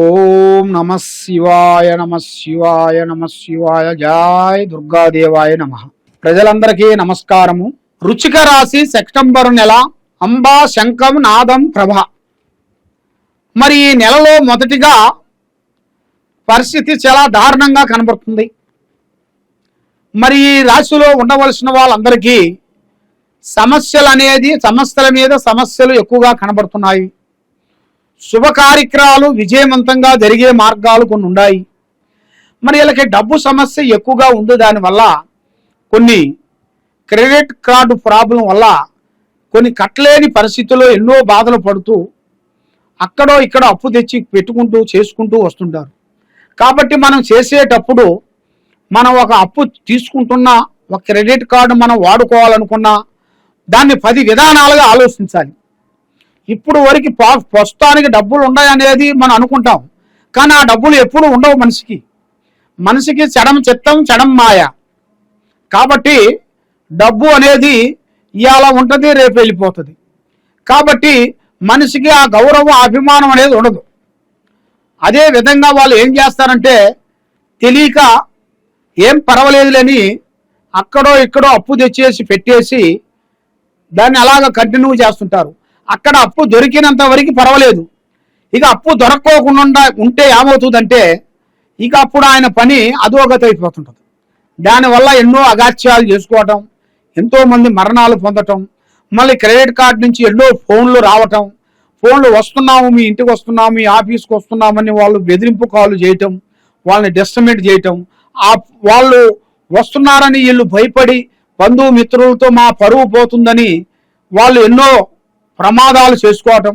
ఓం నమ శివాయ నమ శివాయ నమ శివాయ. జాయ్ దుర్గాదేవాయ నమ. ప్రజలందరికీ నమస్కారము. రుచిక రాశి సెప్టెంబర్ నెల అంబా శంఖం నాదం ప్రభ. మరి ఈ నెలలో మొదటిగా పరిస్థితి చాలా దారుణంగా కనబడుతుంది. మరి ఈ రాశిలో ఉండవలసిన వాళ్ళందరికీ సమస్యలు అనేది సమస్యల మీద సమస్యలు ఎక్కువగా కనబడుతున్నాయి. శుభ కార్యక్రమాలు విజయవంతంగా జరిగే మార్గాలు కొన్ని ఉన్నాయి. మరి వీళ్ళకి డబ్బు సమస్య ఎక్కువగా ఉంది. దానివల్ల కొన్ని క్రెడిట్ కార్డు ప్రాబ్లం వల్ల కొన్ని కట్టలేని పరిస్థితుల్లో ఎన్నో బాధలు పడుతూ అక్కడో ఇక్కడ అప్పు తెచ్చి పెట్టుకుంటూ చేసుకుంటూ వస్తుంటారు. కాబట్టి మనం చేసేటప్పుడు మనం ఒక అప్పు తీసుకుంటున్నా ఒక క్రెడిట్ కార్డు మనం వాడుకోవాలనుకున్నా దాన్ని పది విధానాలుగా ఆలోచించాలి. ఇప్పుడు వరకు పా- ప్రస్తుతానికి డబ్బులు ఉన్నాయనేది మనం అనుకుంటాం. కానీ ఆ డబ్బులు ఎప్పుడు ఉండవు మనిషికి. మనిషికి చడం చిత్తం చడం మాయ. కాబట్టి డబ్బు అనేది ఇవాళ ఉంటుంది రేపు వెళ్ళిపోతుంది. కాబట్టి మనిషికి ఆ గౌరవం అభిమానం అనేది ఉండదు. అదే విధంగా వాళ్ళు ఏం చేస్తారంటే తెలియక ఏం పర్వాలేదులేని అక్కడో ఇక్కడో అప్పు తెచ్చేసి పెట్టేసి దాన్ని అలాగ కంటిన్యూ చేస్తుంటారు. అక్కడ అప్పు దొరికినంత వరకు పర్వాలేదు. ఇక అప్పు దొరక్కోకుండా ఉంటే ఏమవుతుందంటే ఇక అప్పుడు ఆయన పని అధోగతి అయిపోతుంటుంది దానివల్ల ఎన్నో అగాత్యాలు చేసుకోవటం ఎంతోమంది మరణాలు పొందటం మళ్ళీ క్రెడిట్ కార్డు నుంచి ఎన్నో ఫోన్లు రావటం ఫోన్లు వస్తున్నాము మీ ఇంటికి వస్తున్నాము మీ ఆఫీస్కి వస్తున్నామని వాళ్ళు బెదిరింపు కాల్ చేయటం వాళ్ళని డిస్టమేట్ చేయటం ఆ వాళ్ళు వస్తున్నారని వీళ్ళు భయపడి బంధువు మిత్రులతో మా పరువు పోతుందని వాళ్ళు ఎన్నో ప్రమాదాలు చేసుకోవటం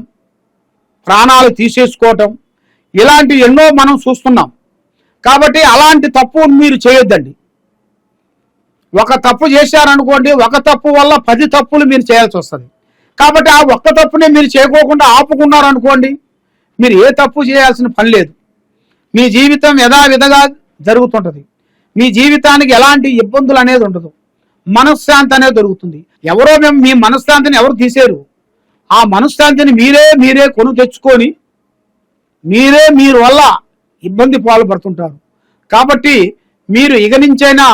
ప్రాణాలు తీసేసుకోవటం ఇలాంటి ఎన్నో మనం చూస్తున్నాం. కాబట్టి అలాంటి తప్పు మీరు చేయొద్దండి. ఒక తప్పు చేశారనుకోండి ఒక తప్పు వల్ల పది తప్పులు మీరు చేయాల్సి వస్తుంది. కాబట్టి ఆ ఒక్క తప్పునే మీరు చేయకోకుండా ఆపుకున్నారనుకోండి మీరు ఏ తప్పు చేయాల్సిన పని లేదు. మీ జీవితం యథావిధంగా జరుగుతుంటుంది. మీ జీవితానికి ఎలాంటి ఇబ్బందులు అనేది ఉండదు. మనశ్శాంతి అనేది దొరుకుతుంది. ఎవరో మేము మీ మనశ్శాంతిని ఎవరు తీసేరు? ఆ మనశ్శాంతిని మీరే మీరే కొను తెచ్చుకొని మీరే మీరు వల్ల ఇబ్బంది పాల్పడుతుంటారు కాబట్టి మీరు ఇక నుంచైనా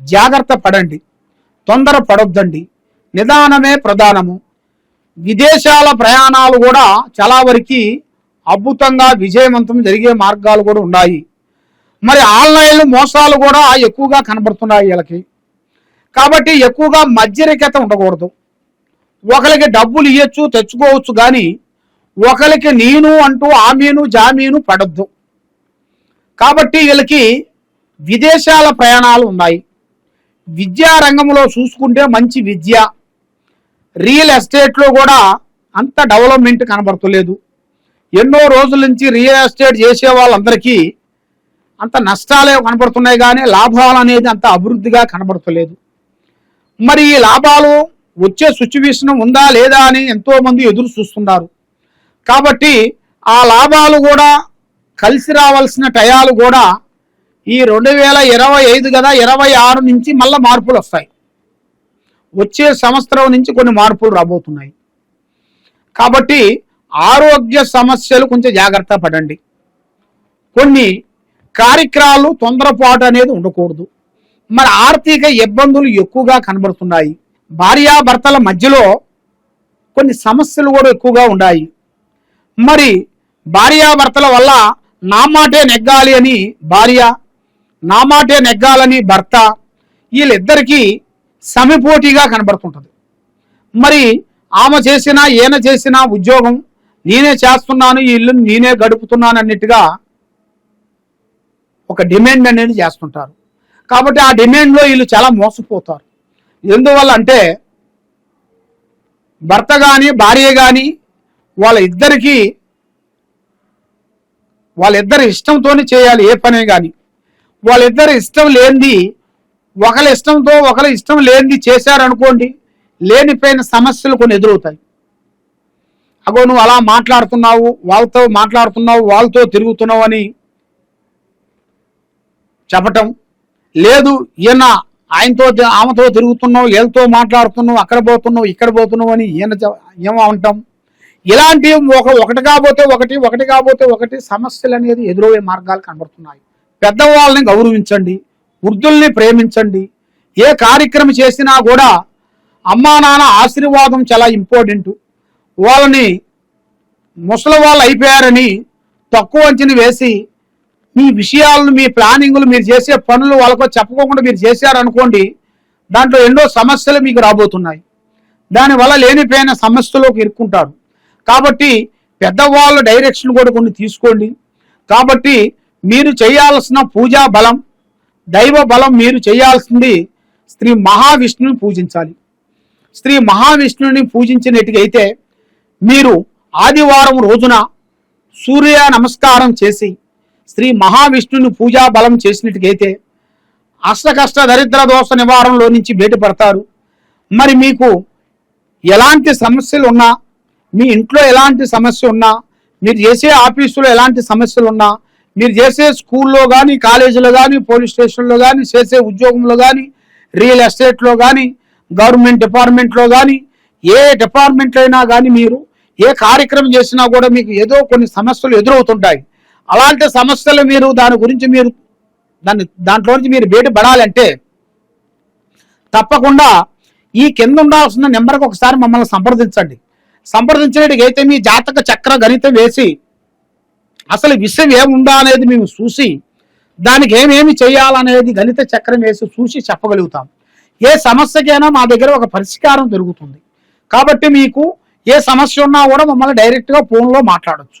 జాగ్రత్త పడండి. తొందర పడొద్దండి. నిదానమే ప్రధానము. విదేశాల ప్రయాణాలు కూడా చాలా వరకు అద్భుతంగా విజయవంతం జరిగే మార్గాలు కూడా ఉన్నాయి. మరి ఆన్లైన్ మోసాలు కూడా ఎక్కువగా కనబడుతున్నాయి వీళ్ళకి. కాబట్టి ఎక్కువగా మధ్యరికత ఉండకూడదు. ఒకరికి డబ్బులు ఇవ్వచ్చు తెచ్చుకోవచ్చు కానీ ఒకరికి నేను అంటూ ఆమీను జామీను పడద్దు. కాబట్టి వీళ్ళకి విదేశాల ప్రయాణాలు ఉన్నాయి. విద్యా రంగంలో చూసుకుంటే మంచి విద్య. రియల్ ఎస్టేట్లో కూడా అంత డెవలప్మెంట్ కనబడతలేదు. ఎన్నో రోజుల నుంచి రియల్ ఎస్టేట్ చేసే వాళ్ళందరికీ అంత నష్టాలే కనబడుతున్నాయి కానీ లాభాలు అనేది అంత అభివృద్ధిగా కనబడతలేదు. మరి ఈ లాభాలు వచ్చే సిచ్యువేషన్ ఉందా లేదా అని ఎంతో మంది ఎదురు చూస్తున్నారు. కాబట్టి ఆ లాభాలు కూడా కలిసి రావాల్సిన టయాలు కూడా ఈ రెండు వేల ఇరవై ఐదు కదా ఇరవై ఆరు నుంచి మళ్ళీ మార్పులు వస్తాయి. వచ్చే సంవత్సరం నుంచి కొన్ని మార్పులు రాబోతున్నాయి. కాబట్టి ఆరోగ్య సమస్యలు కొంచెం జాగ్రత్త పడండి. కొన్ని కార్యక్రమాలు తొందరపాటు అనేది ఉండకూడదు. మరి ఆర్థిక ఇబ్బందులు ఎక్కువగా కనబడుతున్నాయి. భార్యాభర్తల మధ్యలో కొన్ని సమస్యలు కూడా ఎక్కువగా ఉన్నాయి మరి భార్యాభర్తల వల్ల నా మాటే నెగ్గాలి అని భార్య నా మాటే నెగ్గాలని భర్త వీళ్ళిద్దరికీ సమిపోటీగా కనబడుతుంటుంది మరి ఆమె చేసినా ఈయన చేసినా ఉద్యోగం నేనే చేస్తున్నాను ఈ ఇల్లుని నేనే గడుపుతున్నాను అన్నట్టుగా ఒక డిమాండ్ అనేది చేస్తుంటారు. కాబట్టి ఆ డిమాండ్లో వీళ్ళు చాలా మోసపోతారు. ఎందువల్ల అంటే భర్త కానీ భార్య కానీ వాళ్ళ ఇద్దరికి వాళ్ళిద్దరి ఇష్టంతోనే చేయాలి ఏ పనే కానీ వాళ్ళిద్దరి ఇష్టం లేనిది ఒకరి ఇష్టంతో ఒకరి ఇష్టం లేనిది చేశారనుకోండి లేనిపోయిన సమస్యలు కొన్ని ఎదురవుతాయి. అగో నువ్వు అలా మాట్లాడుతున్నావు వాళ్ళతో మాట్లాడుతున్నావు వాళ్ళతో తిరుగుతున్నావు అని చెప్పటం లేదు ఈయన ఆయనతో ఆమెతో తిరుగుతున్నావు వీళ్ళతో మాట్లాడుతున్నావు అక్కడ పోతున్నావు ఇక్కడ పోతున్నావు అని ఈయన ఏమో అంటాం. ఇలాంటి ఒక ఒకటి కాబోతే ఒకటి ఒకటి కాబోతే ఒకటి సమస్యలు అనేది ఎదురయ్యే మార్గాలు కనబడుతున్నాయి. పెద్దవాళ్ళని గౌరవించండి వృద్ధుల్ని ప్రేమించండి. ఏ కార్యక్రమం చేసినా కూడా అమ్మా నాన్న ఆశీర్వాదం చాలా ఇంపార్టెంట్. వాళ్ళని ముసలి వాళ్ళు అయిపోయారని తక్కువ అంచనా వేసి మీ విషయాలను మీ ప్లానింగ్లు మీరు చేసే పనులు వాళ్ళకో చెప్పుకోకుండా మీరు చేశారనుకోండి దాంట్లో ఎన్నో సమస్యలు మీకు రాబోతున్నాయి. దానివల్ల లేనిపోయిన సమస్యలోకి ఇరుక్కుంటారు. కాబట్టి పెద్దవాళ్ళ డైరెక్షన్ కూడా కొన్ని తీసుకోండి. కాబట్టి మీరు చేయాల్సిన పూజా బలం దైవ బలం మీరు చేయాల్సింది శ్రీ మహావిష్ణువుని పూజించాలి. శ్రీ మహావిష్ణువుని పూజించినట్టుగైతే మీరు ఆదివారం రోజున సూర్య నమస్కారం చేసి శ్రీ మహావిష్ణుని పూజా బలం చేసినట్టుగైతే అష్టకష్ట దరిద్ర దోష నివారణలో నుంచి బయటపడతారు. మరి మీకు ఎలాంటి సమస్యలు ఉన్నా మీ ఇంట్లో ఎలాంటి సమస్య ఉన్నా మీరు చేసే ఆఫీసులో ఎలాంటి సమస్యలు ఉన్నా మీరు చేసే స్కూల్లో కానీ కాలేజీలో కానీ పోలీస్ స్టేషన్లో కానీ చేసే ఉద్యోగంలో కానీ రియల్ ఎస్టేట్లో కానీ గవర్నమెంట్ డిపార్ట్మెంట్లో కానీ ఏ డిపార్ట్మెంట్లో అయినా కానీ మీరు ఏ కార్యక్రమం చేసినా కూడా మీకు ఏదో కొన్ని సమస్యలు ఎదురవుతుంటాయి. అలాంటి సమస్యలు మీరు దాని గురించి మీరు దాన్ని దాంట్లో నుంచి మీరు బయటపడాలంటే తప్పకుండా ఈ కింద ఉండాల్సిన నెంబర్కి ఒకసారి మమ్మల్ని సంప్రదించండి. సంప్రదించినట్టుగైతే మీ జాతక చక్ర గణితం వేసి అసలు విషయం ఏముందా అనేది మేము చూసి దానికి ఏమేమి చేయాలనేది గణిత చక్రం వేసి చూసి చెప్పగలుగుతాం. ఏ సమస్యకైనా మా దగ్గర ఒక పరిష్కారం దొరుకుతుంది. కాబట్టి మీకు ఏ సమస్య ఉన్నా కూడా మమ్మల్ని డైరెక్ట్గా ఫోన్లో మాట్లాడొచ్చు.